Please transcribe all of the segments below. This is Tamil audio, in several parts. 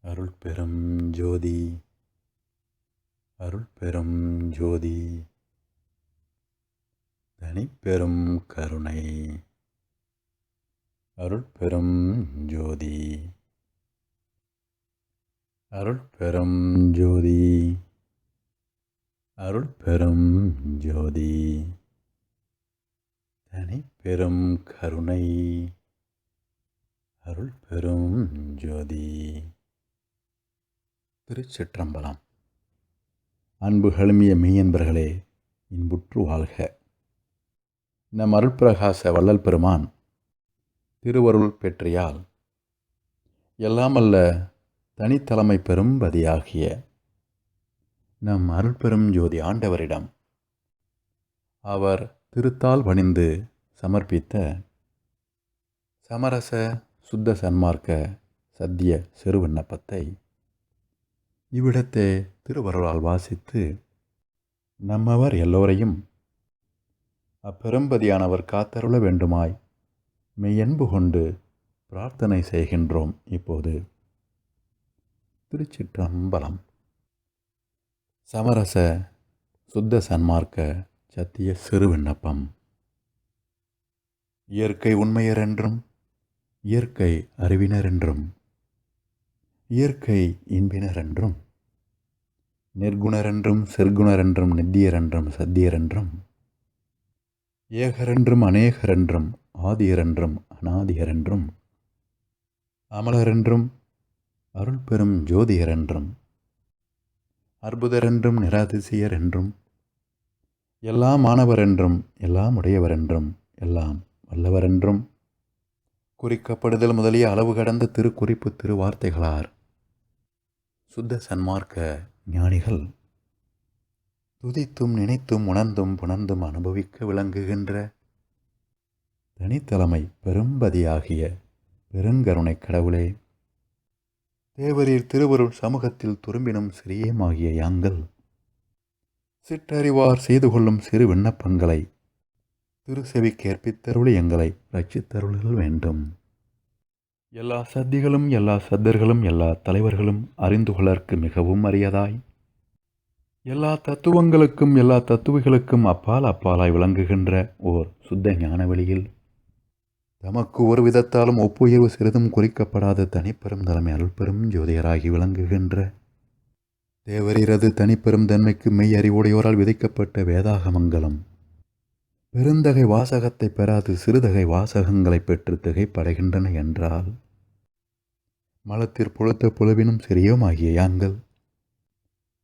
அருள் பெரும் ஜோதி அருள் பெரும் ஜோதி தனிப்பெரும் கருணை அருள் பெரும் ஜோதி அருள் பெரும் ஜோதி அருள் பெரும் ஜோதி தனிப்பெரும் கருணை அருள் பெரும் ஜோதி. திருச்சிற்றம்பலம். அன்பு கழுமிய மெய்யன்பர்களே இன்புற்று வாழ்க. நம் அருட்பிரகாச வள்ளல் பெருமான் திருவருள் பெற்றியால் எல்லாமல்ல தனித்தலைமை பெரும்பதியாகிய நம் அருள்பெரும் ஜோதி ஆண்டவரிடம் அவர் திருத்தால் பணிந்து சமர்ப்பித்த சமரச சுத்த சன்மார்க்க சத்திய சிறுவிண்ணப்பத்தை இவ்விடத்தை திருவருளால் வாசித்து நம்மவர் எல்லோரையும் அப்பெரும்பதியானவர் காத்தருள வேண்டுமாய் மெய்யன்பு கொண்டு பிரார்த்தனை செய்கின்றோம் இப்போது. திருச்சிற்றம்பலம். சமரச சுத்த சன்மார்க்க சத்திய சிறு விண்ணப்பம் இயற்கை உண்மையரென்றும் இயற்கை அறிவினரென்றும் இயற்கை இன்பினரென்றும் நிர்குணரென்றும் செர்குணரென்றும் நித்தியரென்றும் சத்தியரென்றும் ஏகரென்றும் அநேகரென்றும் ஆதியரென்றும் அநாதியரென்றும் அமலரென்றும் அருள் பெரும் ஜோதியரென்றும் அற்புதரென்றும் நிராதிசியர் என்றும் எல்லாம் மாணவரென்றும் எல்லாம் உடையவரென்றும் எல்லாம் வல்லவரென்றும் குறிக்கப்படுதல் முதலிய அளவு கடந்த திருக்குறிப்பு திருவார்த்தைகளார். சுத்த சன்மார்க்க ஞானிகள் துதித்தும் நினைத்தும் உணர்ந்தும் புணர்ந்தும் அனுபவிக்க விளங்குகின்ற தனித்தலைமை பெரும்பதியாகிய பெருங்கருணை கடவுளே தேவரீர் திருவருள் சமூகத்தில் துரும்பினும் சிறியமாகிய யாங்கள் சிற்றறிவார் செய்து கொள்ளும் சிறு விண்ணப்பங்களை திருசெவி கேற்பித்தருள் எங்களை ரட்சித்தருள்கள் வேண்டும். எல்லா சத்திகளும் எல்லா சத்தர்களும் எல்லா தலைவர்களும் அறிந்து கொள்ளற்கு மிகவும் அரியதாய். எல்லா தத்துவங்களுக்கும் எல்லா தத்துவிகளுக்கும் அப்பால் அப்பாலாய் விளங்குகின்ற ஓர் சுத்த ஞான வழியில் தமக்கு ஒரு விதத்தாலும் ஒப்புயர்வு சிறிதும் குறிக்கப்படாத தனிப்பெரும் தலைமை அருள்பெரும் ஜோதியராகி விளங்குகின்ற. தேவரீரது தனிப்பெரும் தன்மைக்கு மெய் அறிவுடையோரால் விதைக்கப்பட்ட வேதாகமங்கலம் பெருந்தகை வாசகத்தை பெறாது சிறுதகை வாசகங்களை பெற்று திகைப்படைகின்றன என்றால் மலத்திற் புழுத்த புலவினும் சிறியோமாகிய யாங்கள்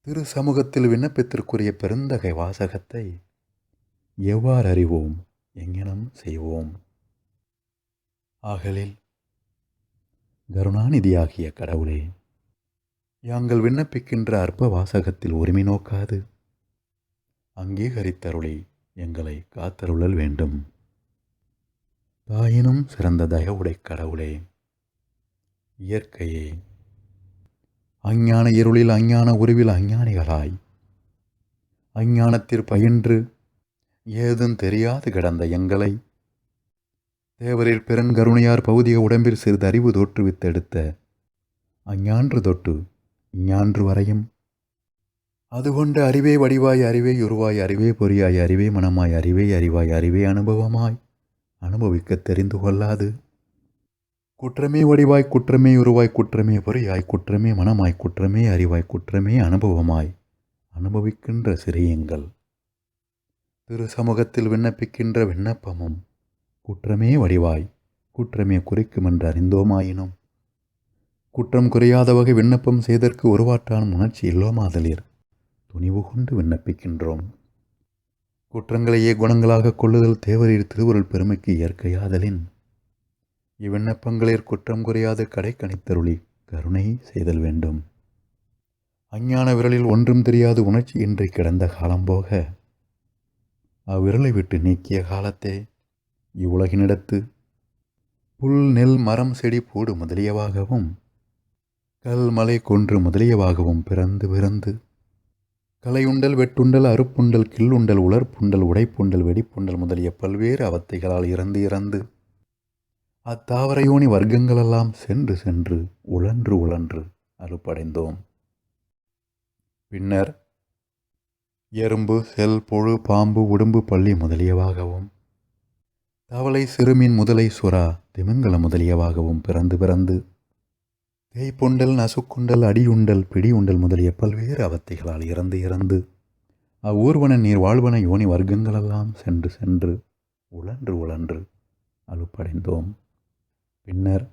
திரு சமூகத்தில் விண்ணப்பத்திற்குரிய பெருந்தகை வாசகத்தை எவ்வாறு அறிவோம்? எங்கனம் செய்வோம்? ஆகலில் கருணாநிதியாகிய கடவுளே யாங்கள் விண்ணப்பிக்கின்ற அற்ப வாசகத்தில் உரிமை நோக்காது. அங்கீகரித்தருளே. எங்களை காத்தருளல் வேண்டும். தாயினும் சிறந்த தயவுடை கடவுளே இயற்கையே. அஞ்ஞான இருளில் அஞ்ஞான உருவில் அஞ்ஞானிகளாய். அஞ்ஞானத்திற் பயின்று ஏதும் தெரியாது கிடந்த எங்களை. தேவரில் பெருங்கருணையார் பௌதிக உடம்பில் சிறிது அறிவு தோற்றுவித்தெடுத்த அஞ்ஞான்று தொட்டு இஞ்ஞான்று வரையும் அதுகொண்டு அறிவே வடிவாய் அறிவே உருவாய் அறிவே பொறியாய் அறிவே மனமாய் அறிவே அறிவாய் அறிவே அனுபவமாய். அனுபவிக்கத் தெரிந்து கொள்ளாது. குற்றமே வடிவாய் குற்றமே உருவாய் குற்றமே பொறியாய் குற்றமே மனமாய் குற்றமே அறிவாய் குற்றமே அனுபவமாய். அனுபவிக்கின்ற சிறியங்கள் திரு சமூகத்தில் விண்ணப்பிக்கின்ற விண்ணப்பமும் குற்றமே வடிவாய் குற்றமே குறிக்கும் என்று அறிந்தோமாயினும். குற்றம் குறையாத வகை விண்ணப்பம் செய்தற்கு ஒருவாற்றான உணர்ச்சி இல்லோமாதலீர். துணிவு கொண்டு விண்ணப்பிக்கின்றோம். குற்றங்களையே குணங்களாக கொள்ளுதல் தேவரீர் திருவருள் பெருமைக்கு இயற்கையாதலின். இவ்விண்ணப்பங்களில் குற்றம் குறையாத கடை கணித்தருளி கருணை செய்தல் வேண்டும். அஞ்ஞான விரலில் ஒன்றும் தெரியாது உணர்ச்சி இன்றி கிடந்த காலம் போக அவ்விரலை விட்டு நீக்கிய காலத்தே இவ்வுலகினிடத்து புல் நெல் மரம் செடி பூடு முதலியவாகவும் கல் மலை கொன்று முதலியவாகவும் பிறந்து பிறந்து கலையுண்டல் வெட்டுண்டல் அறுப்புண்டல் கில்லுண்டல் உலர்ப்புண்டல் உடைப்புண்டல் வெடிப்புண்டல் முதலிய பல்வேறு அவத்தைகளால் இறந்து இறந்து அத்தாவரையோனி வர்க்கங்களெல்லாம் சென்று சென்று உழன்று உழன்று அறுப்படைந்தோம். பின்னர் எறும்பு செல் புழு பாம்பு உடும்பு பள்ளி முதலியவாகவும் தவளை சிறுமீன் முதலை சுறா திமிங்கல முதலியவாகவும் பிறந்து பிறந்து தேய்ப்புண்டல் நசுக்குண்டல் அடியுண்டல் பிடியுண்டல் முதலிய பல்வேறு அவத்தைகளால் இறந்து இறந்து அவ்வூர்வன நீர் வாழ்வன யோனி வர்க்கங்களெல்லாம் சென்று சென்று உழன்று உழன்று அலுப்படைந்தோம். பின்னர்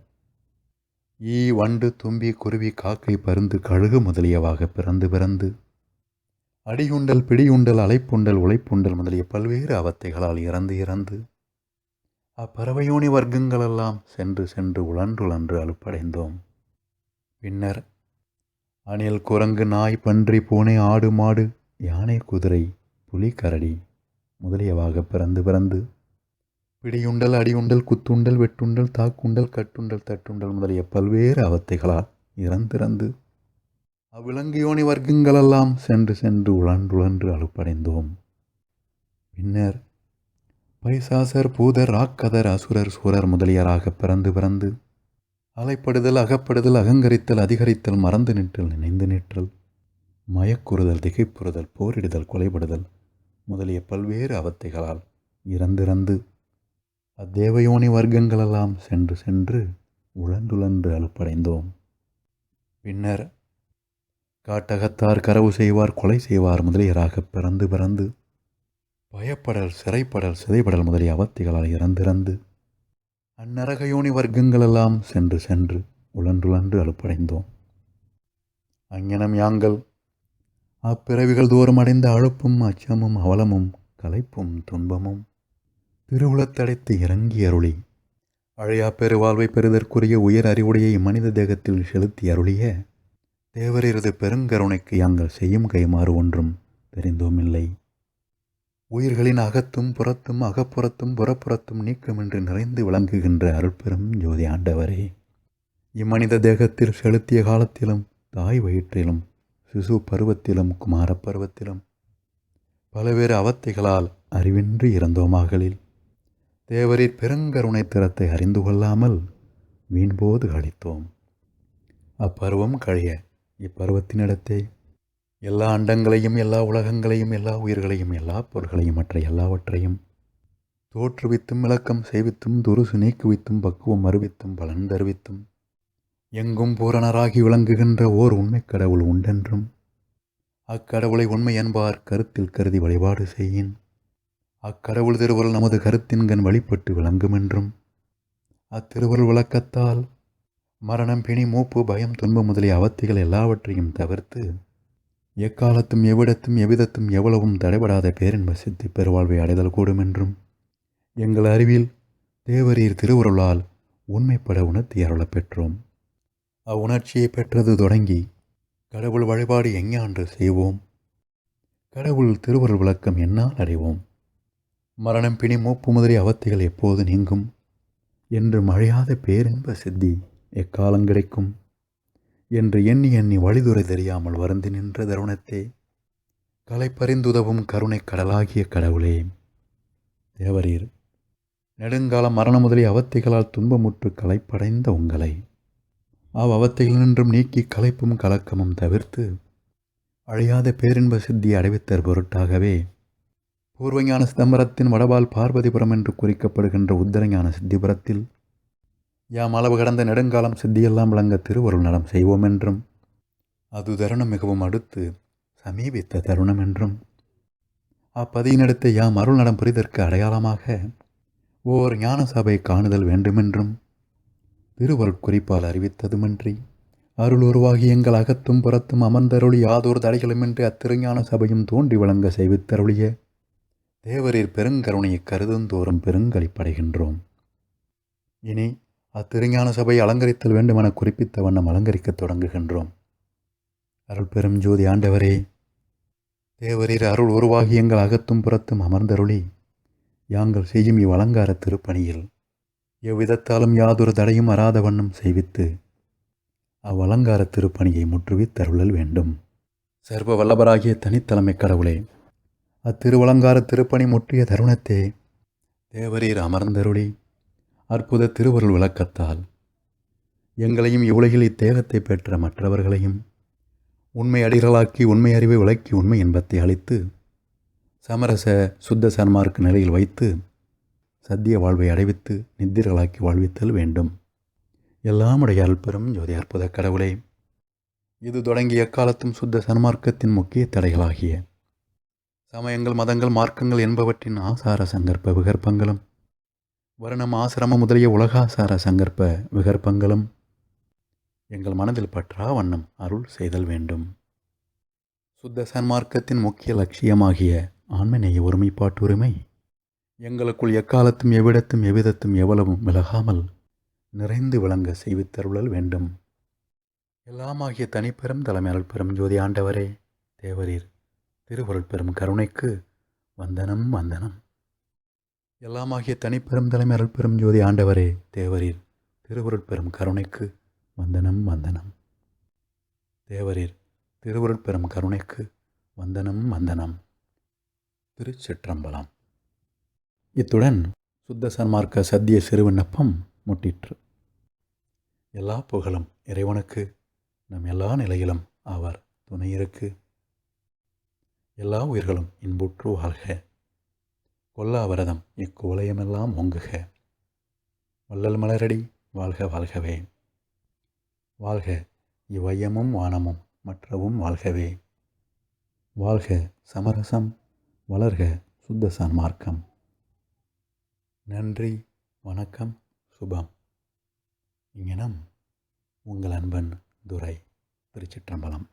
ஈ வண்டு தும்பி குருவி காக்கை பருந்து கழுகு முதலியவாக பிறந்து பிறந்து அடியுண்டல் பிடியுண்டல் அலைப்புண்டல் உழைப்புண்டல் முதலிய பல்வேறு அவத்தைகளால் இறந்து இறந்து அப்பறவையோனி வர்க்கங்களெல்லாம் சென்று சென்று உழன்றுழன்று அலுப்படைந்தோம். பின்னர் அணில் குரங்கு நாய் பன்றி பூனை ஆடு மாடு யானை குதிரை புலி கரடி முதலியவாக பிறந்து பிறந்து பிடியுண்டல் அடியுண்டல் குத்துண்டல் வெட்டுண்டல் தாக்குண்டல் கட்டுண்டல் தட்டுண்டல் முதலிய பல்வேறு அவத்தைகளால் இறந்திறந்து அவ்விலங்கியோனி வர்க்கங்களெல்லாம் சென்று சென்று உழன்றுழன்று அழுப்படைந்தோம் பின்னர் பைசாசர் பூதர் ராக்கதர் அசுரர் சூரர் முதலியராக பிறந்து பிறந்து அலைப்படுதல் அகப்படுதல் அகங்கரித்தல் அதிகரித்தல் மறந்து நிற்றல் நினைந்து நிற்றல் மயக்குறுதல் திகைப்புறுதல் போரிடுதல் கொலைபடுதல் முதலிய பல்வேறு அவத்தைகளால் இறந்திறந்து அத்தேவயோனி வர்க்கங்களெல்லாம் சென்று சென்று உழந்துழன்று அலுப்படைந்தோம். பின்னர் காட்டகத்தார் கரவு செய்வார் கொலை செய்வார் முதலியராக பிறந்து பிறந்து பயப்படல் சிறைப்படல் சிதைப்படல் முதலிய அவத்திகளால் இறந்திறந்து அந்நரகயோனி வர்க்கங்களெல்லாம் சென்று சென்று உழன்றுழன்று அழுப்படைந்தோம் அங்ஙனம் யாங்கள் அப்பிறவிகள் தோறும் அடைந்த அழுப்பும் அச்சமும் அவலமும் களைப்பும் துன்பமும் திருவுளத்தடைத்து இறங்கி அருளி அழையா பெருவாழ்வை பெறுதற்குரிய உயர் அறிவுடைய இம்மனித தேகத்தில் செலுத்தி அருளிய தேவரிரது பெருங்கருணைக்கு யாங்கள் செய்யும் கைமாறு ஒன்றும் தெரிந்தோமில்லை. உயிர்களின் அகத்தும் புறத்தும் அகப்புறத்தும் புறப்புறத்தும் நீக்கமின்றி நிறைந்து விளங்குகின்ற அருள்பெரும் ஜோதி ஆண்டவரே. இம்மனித தேகத்தில் செலுத்திய காலத்திலும் தாய் வயிற்றிலும் சிசு பருவத்திலும் குமார பருவத்திலும் பலவேறு அவத்தைகளால் அறிவின்றி இறந்தோமாகலில் தேவரின் பெருங்கருணை திறத்தை அறிந்து கொள்ளாமல் வீண்போது கழித்தோம் அப்பருவம் கழிய இப்பருவத்தினிடத்தை எல்லா அண்டங்களையும் எல்லா உலகங்களையும் எல்லா உயிர்களையும் எல்லா பொருள்களையும் மற்ற எல்லாவற்றையும் தோற்றுவித்தும் விளக்கம் செய்வித்தும் துருசு நீக்குவித்தும் பக்குவம் அறிவித்தும் பலன் தருவித்தும் எங்கும் பூரணராகி விளங்குகின்ற ஓர் உண்மை கடவுள் உண்டென்றும் அக்கடவுளை உண்மை என்பார் கருத்தில் கருதி வழிபாடு செய்யின். அக்கடவுள் திருவருள் நமது கருத்தின்கண் வழிபட்டு விளங்குமென்றும் அத்திருவருள் விளக்கத்தால் மரணம் பிணி மூப்பு பயம் துன்பம் முதலிய அவத்திகள் எல்லாவற்றையும் தவிர்த்து எக்காலத்தும் எவ்விடத்தும் எவ்விதத்தும் எவ்வளவும் தடைபடாத பேரின்ப சித்தி பெருவாழ்வை அடைதல் கூடும் என்றும் எங்கள் அறிவில் தேவரீர் திருவுருளால் உண்மைப்பட உணர்த்தி அருளப் பெற்றோம். அவ்வுணர்ச்சியை பெற்றது தொடங்கி கடவுள் வழிபாடு எஞ்ஞான்று செய்வோம்? கடவுள் திருவருள் விளக்கம் என்னால் அடைவோம் மரணம் பிணி மூப்பு முதலிய அவத்தைகள் எப்போது நீங்கும்? என்று மழையாத பேரின்ப சித்தி எக்காலம் கிடைக்கும்? என்று எண்ணி எண்ணி வழிதுறை தெரியாமல் வருந்தி நின்ற தருணத்தே கலைப்பறிந்துதவும் கருணை கடலாகிய கடவுளே. தேவரீர் நெடுங்கால மரணம் முதலிய அவத்தைகளால் துன்பமுற்று களைப்படைந்த உங்களை அவ் அவத்தைகளினின்றும் நீக்கி களைப்பும் கலக்கமும் தவிர்த்து அழியாத பேரின்ப சித்தியை அடைவித்தர் பொருட்டாகவே பூர்வஞான சிதம்பரத்தின் வடபால் பார்வதிபுரம் என்று குறிக்கப்படுகின்ற உத்தரஞான சித்திபுரத்தில் யாம் அளவு கடந்த நெடுங்காலம் சித்தியெல்லாம் விளங்க திருவருள் நடம் செய்வோம் என்றும் அது தருணம் மிகவும் அடுத்து சமீபித்த தருணம் என்றும் அப்பதியினடுத்து யாம் அருள் நடம் புரிதற்கு அடையாளமாக ஓர் ஞான சபை காணுதல் வேண்டுமென்றும் திருவருட் குறிப்பால் அறிவித்ததுமின்றி அருள் உருவாகி எங்கள் அகத்தும் புறத்தும் அமர்ந்தருளி யாதொரு தடைகளுமின்றி அத்திருஞான சபையும் தோன்றி விளங்க செய்வித்தருளிய தேவரீர் பெருங்கருணையை கருதுந்தோறும் பெருங்களிப்படைகின்றோம் இனி அத்திருஞான சபை அலங்கரித்தல் வேண்டுமென குறிப்பித்த வண்ணம் அலங்கரிக்கத் தொடங்குகின்றோம். அருள் பெரும் ஜோதி ஆண்டவரே தேவரீர் அருள் உருவாகி எங்கள் அகத்தும் புறத்தும் அமர்ந்தருளி யாங்கள் செய்யும் இவ்வலங்கார திருப்பணியில் எவ்விதத்தாலும் யாதொரு தடையும் அறாத வண்ணம் செய்வித்து அவ்வலங்கார திருப்பணியை முற்றுவித்தருளல் வேண்டும். சர்வ வல்லபராகிய தனித்தலைமை கடவுளே அத்திருவலங்கார திருப்பணி முற்றிய தருணத்தே தேவரீர் அமர்ந்தருளி அற்புத திருவருள் விளக்கத்தால். எங்களையும் இவ்வுலகில் இத்தேகத்தை பெற்ற மற்றவர்களையும் உண்மை அடிகளாக்கி உண்மை அறிவை விளக்கி உண்மை இன்பத்தை அளித்து சமரச சுத்த சன்மார்க்க நிலையில் வைத்து சத்திய வாழ்வை அடைவித்து நித்திரர்களாக்கி வாழ்வித்தல் வேண்டும். எல்லாம் உடைய அல்பெரும் ஜோதி அற்புத கடவுளே. இது தொடங்கிய எக்காலத்தும் சுத்த சன்மார்க்கத்தின் முக்கிய தடைகளாகிய சமயங்கள் மதங்கள் மார்க்கங்கள் என்பவற்றின் ஆசார சங்கற்ப விகற்பங்களும் வர்ணம் ஆசிரமம் முதலிய உலகாசார சங்கற்ப விகற்பங்களும் எங்கள் மனதில் பற்றா வண்ணம் அருள் செய்தல் வேண்டும். சுத்த சன்மார்க்கத்தின் முக்கிய லட்சியமாகிய ஆண்மநேய ஒருமைப்பாட்டுரிமை எங்களுக்குள் எக்காலத்தும் எவ்விடத்தும் எவ்விதத்தும் எவ்வளவும் விலகாமல் நிறைந்து விளங்க செய்வித்தருளல் வேண்டும். எல்லாமாகிய தனிப்பெரும் தலைமையல் பெரும் ஜோதி ஆண்டவரே தேவரீர் திருவருள் பெரும் கருணைக்கு வந்தனம் வந்தனம். எல்லாமாகிய தனிப்பெரும் தலைமை அருள்பெரும் ஜோதி ஆண்டவரே தேவரீர். திருவருள் பெரும் கருணைக்கு வந்தனம் வந்தனம். தேவரீர் திருவருள் பெரும் கருணைக்கு வந்தனம் வந்தனம். திருச்சிற்றம்பலம். இத்துடன் சுத்த சன்மார்க்க சத்திய சிறுவிண்ணப்பம் முட்டிற்று எல்லா புகழும் இறைவனுக்கு நம் எல்லா நிலையிலும் அவர் துணையிருக்கு. எல்லா உயிர்களும் இன்புற்று வாழ்க. கொல்லாவிரதம் இக்கோலயமெல்லாம் ஓங்குக. வள்ளல் மலரடி வாழ்க வாழ்கவே. வாழ்க இவ்வையமும் வானமும் மற்றவும் வாழ்கவே. வாழ்க சமரசம் வளர்க சுத்த சன்மார்க்கம். நன்றி வணக்கம் சுபம். இங்கனம் உங்கள் அன்பன் துரை திருச்சிற்றம்பலம்.